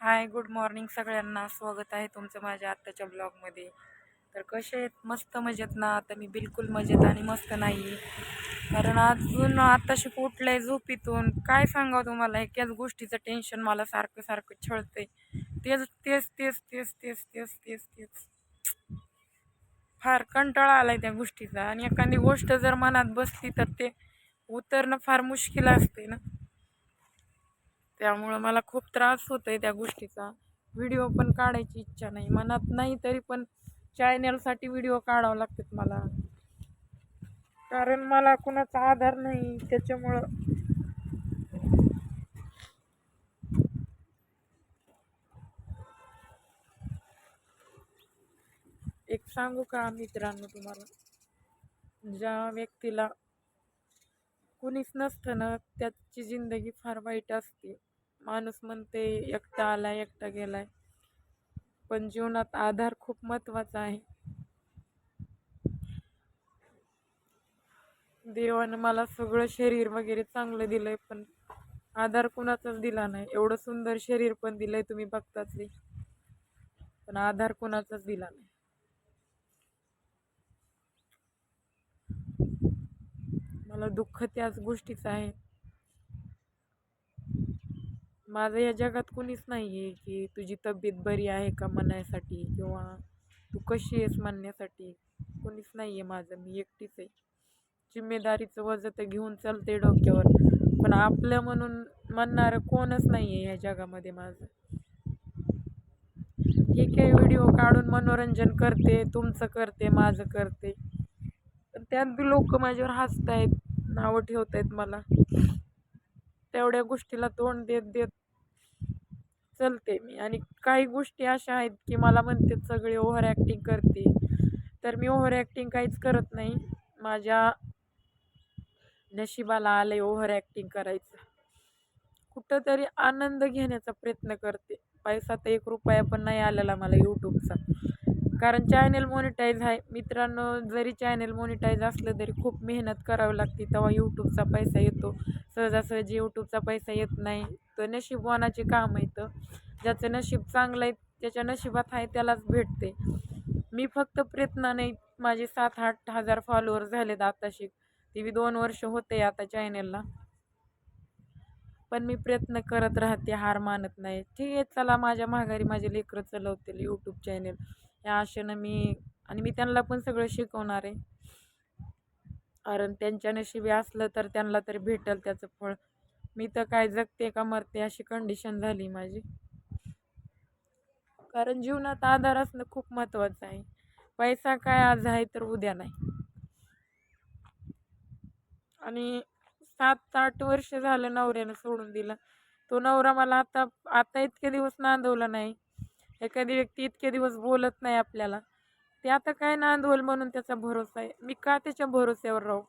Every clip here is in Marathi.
हाय गुड मॉर्निंग सगळ्यांना. स्वागत आहे तुमचं माझ्या आत्ताच्या ब्लॉगमध्ये. तर कसे आहेत? मस्त मजेत ना? आता मी बिलकुल मजेत आणि मस्त नाही. कारण अजून आत्ताशी कुठलं आहे झोपीतून. काय सांगावं तुम्हाला? एकाच गोष्टीचं टेन्शन मला सारखं सारखं छळतंय. तेच तेच तेच तेच तेच तेच तेच तेच. फार कंटाळा आला आहे त्या गोष्टीचा. आणि एखादी गोष्ट जर मनात बसली तर ते उतरणं फार मुश्किल असते ना? त्यामुळं मला खूप त्रास होतोय त्या गोष्टीचा. व्हिडिओ पण काढायची इच्छा नाही. मनात नाही तरी पण चॅनलसाठी व्हिडिओ काढावं लागतात मला. कारण मला कुणाचा आधार नाही त्याच्यामुळं. एक सांगू का मित्रांनो तुम्हाला? ज्या व्यक्तीला कुणीच नसतं ना त्याची जिंदगी फार वाईट असते. माणूस म्हणते एकटा आला एकटा गेलाय. पण जीवनात आधार खूप महत्त्वाचा आहे. देवानं मला सगळं शरीर वगैरे चांगलं दिलंय पण आधार कुणाचाच दिला नाही. एवढं सुंदर शरीर पण दिलंय तुम्ही बघताच पण आधार कुणाचाच दिला नाही. मला दुःख त्याच गोष्टीचं आहे. माझं या जगात कुणीच नाही आहे की तुझी तब्येत बरी आहे का म्हणायसाठी किंवा तू कशी आहेस म्हणण्यासाठी. कुणीच नाही आहे माझं मी एकटीच आहे. जिम्मेदारीचं वजं तर घेऊन चालते डोक्यावर. पण आपलं म्हणून म्हणणारं कोणच नाही आहे ह्या जगामध्ये माझं. ठीक आहे व्हिडिओ काढून मनोरंजन करते तुमचं करते माझं करते. पण त्यात बी लोक माझ्यावर हसत आहेत नावं ठेवत आहेत मला. तेवढ्या गोष्टीला तोंड देत देत चलते मी. आणि काही गोष्टी अशा आहेत की मला म्हणते सगळे ओव्हर ॲक्टिंग करते तर मी ओव्हर ॲक्टिंग काहीच करत नाही. माझ्या नशिबाला आलं आहे ओव्हर ॲक्टिंग करायचं. कुठंतरी आनंद घेण्याचा प्रयत्न करते. पैसा तर एक रुपया पण नाही आलेला मला यूट्यूबचा कारण चॅनल मोनिटाईज आहे. मित्रांनो जरी चॅनल मोनिटाईज असलं तरी खूप मेहनत करावी लागते. तेव्हा यूट्यूबचा पैसा येतो. सहजासहजी यूट्यूबचा पैसा येत नाही. तर नशीबवानाचे काम आहे तर ज्याचं नशीब चांगलं आहे त्याच्या नशिबात आहे त्यालाच भेटते. मी फक्त प्रयत्नाने माझे सात आठ हजार फॉलोअर झालेत आताशी. ती मी दोन वर्ष होते आता चॅनलला पण मी प्रयत्न करत राहते हार मानत नाही. ठीक आहे चला माझ्या माघारी माझे लेकरं चालवतील यूट्यूब चॅनल या आशेनं मी आणि मी त्यांना पण सगळं शिकवणार आहे. कारण त्यांच्या नशिबी असलं तर त्यांना तरी भेटेल त्याचं फळ. मी तर काय जगते का मरते अशी कंडिशन झाली माझी. कारण जीवनात आधार असणं खूप महत्त्वाचं आहे. पैसा काय आज आहे तर उद्या नाही. आणि सात आठ वर्ष झालं नवऱ्यानं सोडून दिलं. तो नवरा मला आता आता इतके दिवस नांदवला नाही. एखादी व्यक्ती इतके दिवस बोलत नाही आपल्याला. ते आता काय नांदवल म्हणून त्याचा भरोसा आहे? मी का त्याच्या भरोस्यावर राहू?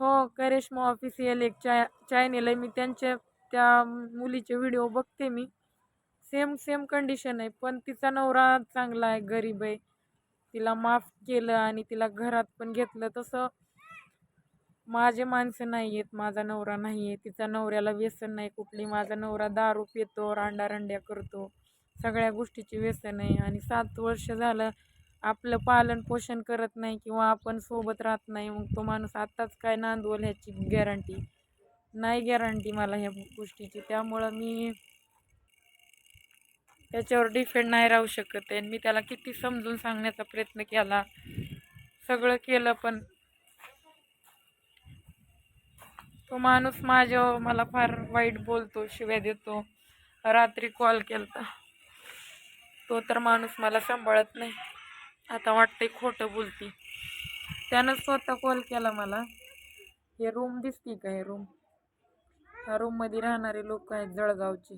हो करिश्मा ऑफिशियल एक चाय चॅनेल आहे. मी त्यांच्या त्या मुलीचे व्हिडिओ बघते मी. सेम सेम कंडिशन आहे. पण तिचा नवरा चांगला आहे गरीब आहे. तिला माफ केलं आणि तिला घरात पण घेतलं तसं माझे माणसं नाही आहेत माझा नवरा नाही आहे तिचा नवऱ्याला व्यसन नाही कुठली. माझा नवरा दारू पितो रांडारांड्या करतो. सगळ्या गोष्टीची व्यसन आहे. आणि सात वर्ष झालं आपलं पालन पोषण करत नाही किंवा आपण सोबत राहत नाही मग तो माणूस आत्ताच काय नांदवल ह्याची गॅरंटी नाही गॅरंटी मला ह्या गोष्टीची. त्यामुळं मी त्याच्यावर डिफेंड नाही राहू शकत आहे. मी त्याला किती समजून सांगण्याचा प्रयत्न केला. सगळं केलं पण तो माणूस माझ्या मला फार वाईट बोलतो शिव्या देतो. रात्री कॉल केला तो तर माणूस मला सांभाळत नाही. आता वाटतंय खोटं बोलती. त्यानं स्वतः कॉल केला मला. हे रूम दिसती का हे रूम ह्या रूममध्ये राहणारे लोक आहेत जळगावचे.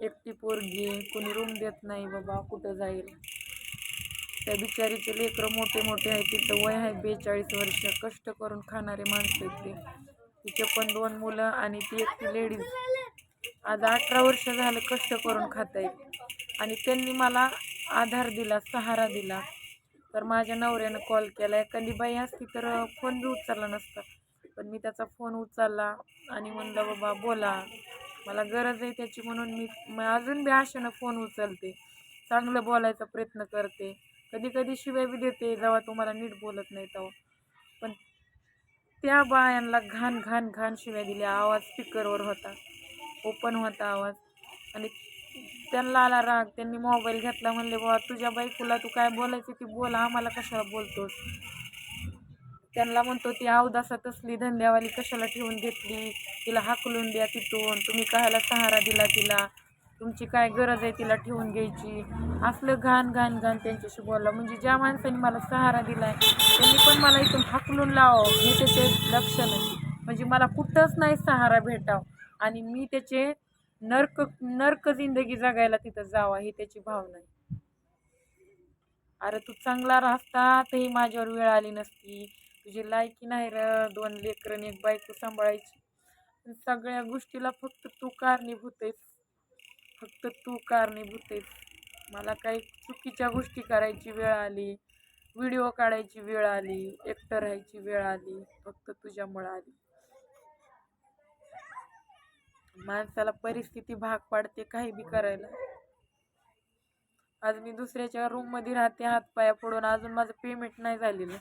एकटी पोरगी कोणी रूम देत नाही बाबा कुठं जाईल? त्या बिचारीचे लेकरं मोठे मोठे आहेत तिथं वय आहे बेचाळीस वर्ष कष्ट करून खाणारे माणसं आहेत ते. तिचे पण दोन मुलं आणि ती एकटी लेडीज आज अठरा वर्ष झालं कष्ट करून खात आहेत आणि त्यांनी मला आधार दिला सहारा दिला. तर माझ्या नवऱ्यानं कॉल केला एखादी बाई असती तर फोन बी उचलला नसता. पण मी त्याचा फोन उचलला आणि म्हणलं बाबा बोला. मला गरज आहे त्याची म्हणून मी अजून बी आशेनं फोन उचलते. चांगलं बोलायचा प्रयत्न करते. कधी कधी शिव्या बी देते. जेव्हा तुम्हाला नीट बोलत नाही तेव्हा. पण त्या बायांना घाण घाण घाण शिव्या दिल्या. आवाज स्पीकरवर होता. ओपन होता आवाज. आणि त्यांना आला राग त्यांनी मोबाईल घेतला म्हणले बाबा तुझ्या बायकोला तू काय बोलायचं ती बोल आम्हाला कशाला बोलतोस? त्यांना म्हणतो ती अवदासात असली धंद्यावाली कशाला ठेवून घेतली? तिला हाकलून द्या तिथून तुम्ही कायला सहारा दिला तिला? तुमची काय गरज आहे तिला ठेवून घ्यायची? असलं घाण घाण घाण त्यांच्याशी बोलला. म्हणजे ज्या माणसाने मला सहारा दिलाय त्यांनी पण मला इथून हाकलून लावावं हे त्याचे लक्षण आहे म्हणजे मला कुठंच नाही सहारा भेटावं. आणि मी त्याचे नर्क नर्क जिंदगी जगायला तिथं जावा ही त्याची भावना आहे. अरे तू चांगला राहता तरी माझ्यावर वेळ आली नसती. तुझी लायकी नाही र दोन लेकरं एक बायको सांभाळायची. सगळ्या गोष्टीला फक्त तू कारणीभूत आहेस. फक्त तू कारणीभूत आहेस. मला काही चुकीच्या गोष्टी करायची वेळ आली व्हिडिओ काढायची वेळ आली एकटं राहायची वेळ आली फक्त तुझ्यामुळं आली. माणसाला परिस्थिती भाग पाडते काही बी करायला. आज मी दुसऱ्याच्या रूममध्ये राहते हातपाया पडून अजून माझं पेमेंट नाही झालेलं.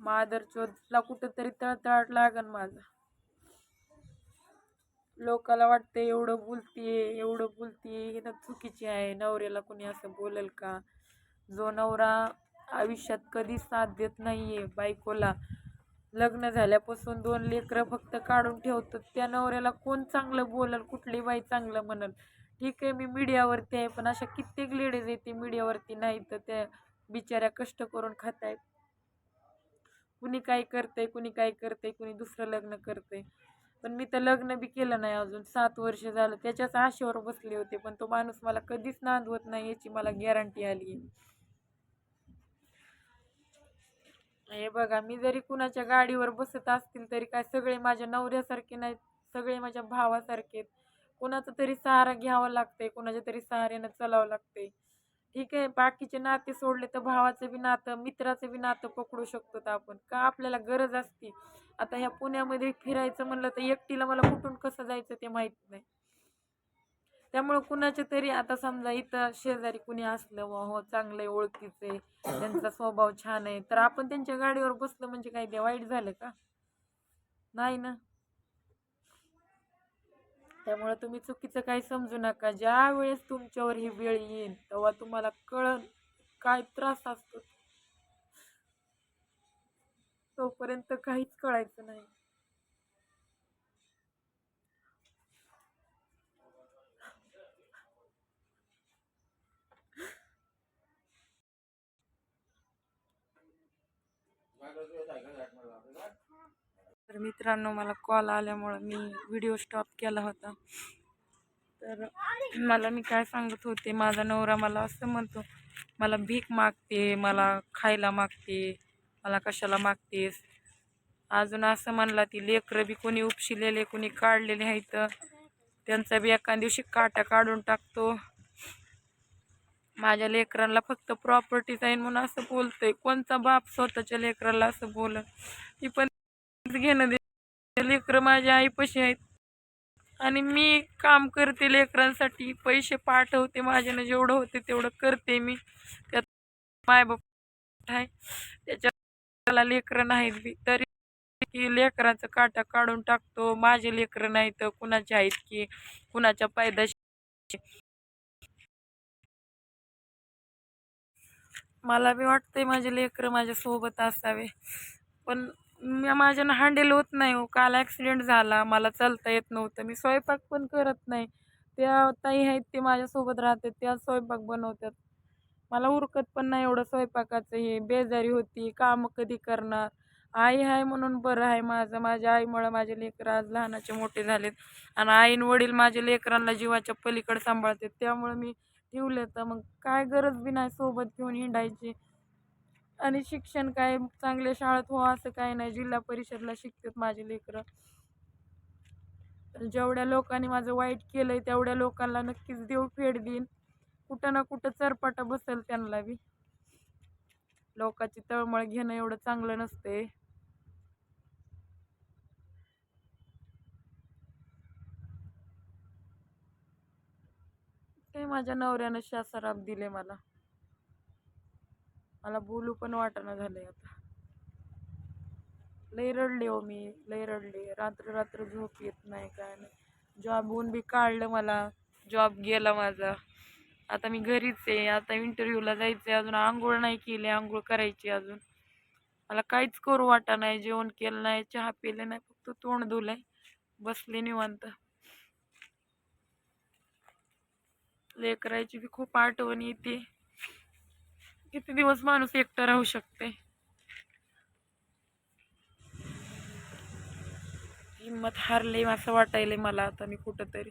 मादर चोदला कुठंतरी तळतळाट लागन माझा. लोकाला वाटते एवढं बोलतीये एवढं बोलतीये हे तर चुकीची आहे. नवऱ्याला कोणी असं बोलेल का? जो नवरा आयुष्यात कधी साथ देत नाहीये बायकोला. लग्न झाल्यापासून दोन लेकरं फक्त काढून ठेवतात. त्या नवऱ्याला कोण चांगलं बोलल कुठली बाई चांगलं म्हणल? ठीक आहे मी मीडियावरती आहे पण अशा कित्येक लेडीज येते मीडियावरती नाही तर त्या बिचाऱ्या कष्ट करून खात आहेत कुणी काय करतंय कुणी काय करतंय कुणी दुसरं लग्न करतंय. पण मी तर लग्न बी केलं नाही अजून. सात वर्ष झालं. त्याच्याच आशेवर बसले होते पण तो माणूस मला कधीच नांदवत नाही याची मला गॅरंटी आली आहे हे बघा मी जरी कुणाच्या गाडीवर बसत असतील तरी काय सगळे माझ्या नवऱ्यासारखे नाहीत सगळे माझ्या भावासारखे आहेत. कुणाचा तरी सहारा घ्यावा लागते कुणाच्या तरी सहाऱ्यानं चलावं लागते ठीक आहे बाकीचे नाते सोडले तर भावाचं बी नातं मित्राचं बी नातं पकडू शकतो तर आपण. का आपल्याला गरज असते? आता ह्या पुण्यामध्ये फिरायचं म्हणलं तर एकटीला मला कुठून कसं जायचं ते माहीत नाही. त्यामुळं कुणाचे तरी आता समजा इथं शेजारी कुणी असलं व हो चांगलं आहे ओळखीचं आहे त्यांचा स्वभाव छान आहे तर आपण त्यांच्या गाडीवर बसलं म्हणजे काय ते वाईट झालं का? नाही ना? त्यामुळं तुम्ही चुकीचं काही समजू नका. ज्या वेळेस तुमच्यावर ही वेळ येईल तेव्हा तुम्हाला कळन काय त्रास असतो. तोपर्यंत काहीच कळायचं नाही. तर मित्रांनो मला कॉल आल्यामुळं मी व्हिडिओ स्टॉप केला होता. तर मला मी काय सांगत होते माझा नवरा मला असं म्हणतो मला भीक मागते मला खायला मागते मला कशाला मागतेस? अजून असं म्हणला ती लेकरं बी कोणी उपशिलेले कोणी काढलेले आहेत. त्यांचा बी एका दिवशी काटा काढून टाकतो. माझ्या लेकरांना फक्त प्रॉपर्टी जाईन म्हणून असं बोलतोय. कोणचा बाप स्वतःच्या लेकराला असं बोल ती पण घेणं दे लेकरं माझ्या आईपाशी आहेत. आणि मी काम करते लेकरांसाठी. पैसे पाठवते माझ्यानं. जेवढं होते तेवढं करते मी. त्यात मायबाप आहे. त्याच्या लेकरं नाहीत बी. तरी की लेकरांचं काटा काढून टाकतो. माझे लेकरं नाही तर कुणाचे आहेत की? कुणाच्या पायदाशी मला बी वाटतंय माझे लेकरं माझ्यासोबत असावे. पण मी माझ्यानं हँडल होत नाही हो. काल ॲक्सिडेंट झाला. मला चालता येत नव्हतं. मी स्वयंपाक पण करत नाही. त्या ताई आहेत ते माझ्यासोबत राहतात. त्या स्वयंपाक बनवतात. मला उरकत पण नाही एवढं स्वयंपाकाचं हे. बेजारी होती कामं कधी करणार? आई आहे म्हणून बरं आहे माझं. माझ्या आईमुळं माझे लेकरं आज लहानाचे मोठे झालेत. आणि आईन वडील माझ्या लेकरांना जीवाच्या पलीकडे सांभाळतात. त्यामुळं मी ठेवलं तर मग काय गरज बी नाही सोबत घेऊन हिंडायची. आणि शिक्षण काय चांगल्या शाळेत हो असं काय नाही जिल्हा परिषदला शिकतात माझे लेकरं. तर जेवढ्या लोकांनी माझं वाईट केलंय तेवढ्या लोकांना नक्कीच देव फेड देईन. कुठं ना कुठं चरपाटा बसेल त्यांना बी. लोकांची तळमळ घेणं एवढं चांगलं नसते माझ्या नवऱ्यानं शासराप दिले मला. मला बोलू पण वाटणं झालंय आता. लय रडले हो मी लय रडले. रात्र रात्र झोप येत नाही काय नाही. जॉबहून बी काढलं मला. जॉब गेला माझा. आता मी घरीच आहे. आता इंटरव्ह्यूला जायचं आहे अजून आंघोळ नाही केली. आंघोळ करायची अजून. मला काहीच करू वाटा नाही जेवण केलं नाही. चहा पिले नाही. फक्त तोंड धुलंय. बसले निवांत. लेकरायची बी खूप आठवण येते. किती दिवस माणूस एकटा राहू शकते. हिंमत हारले असं वाटायलंय मला आता मी कुठंतरी.